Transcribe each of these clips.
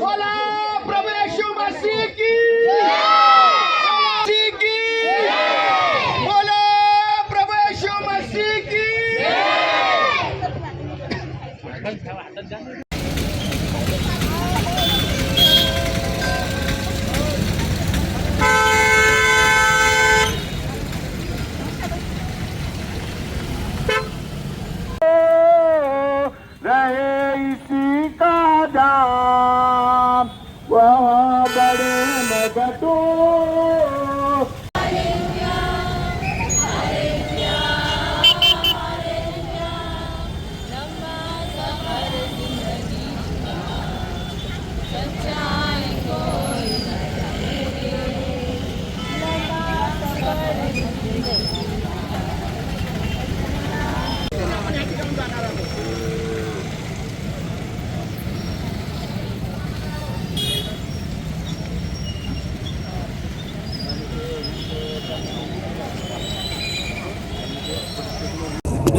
बोला. इसी का दाम वह बड़े मगटो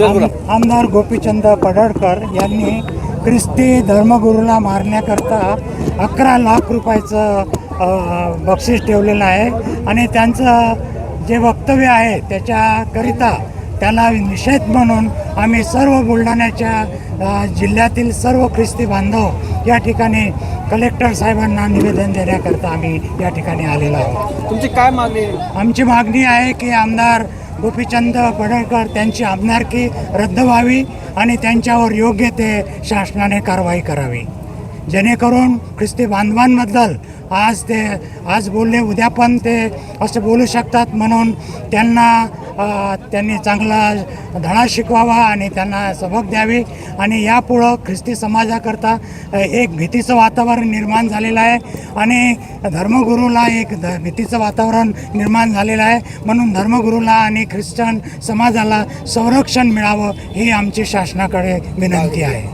आमदार गोपीचंद पडळकर यांनी ख्रिस्ती धर्मगुरूला मारण्याकरता अकरा लाख रुपयाचं बक्षीस ठेवलेलं आहे. आणि त्यांचं जे वक्तव्य आहे त्याच्याकरिता त्याला निषेध म्हणून आम्ही सर्व बुलढाण्याच्या जिल्ह्यातील सर्व ख्रिस्ती बांधव या ठिकाणी कलेक्टर साहेबांना निवेदन देण्याकरता आम्ही या ठिकाणी आलेलो आहोत. तुमची काय मागणी? आमची मागणी आहे की आमदार गोपीचंद पडळकर त्यांची आमदारकी रद्द व्हावी आणि त्यांच्यावर योग्य ते शासनाने कारवाई करावी. जेणेकरून ख्रिस्ती बांधवांबद्दल आज ते आज बोलले उद्या पण ते असं बोलू शकतात म्हणून त्यांना त्यांनी चांगला धडा शिकवावा आणि त्यांना सबक द्यावी. आणि यापुढं ख्रिस्ती समाजाकरता एक भीतीचं वातावरण निर्माण झालेलं आहे. आणि धर्मगुरूला एक ध भीतीचं वातावरण निर्माण झालेलं आहे. म्हणून धर्मगुरूला आणि ख्रिश्चन समाजाला संरक्षण मिळावं ही आमची शासनाकडे विनंती आहे.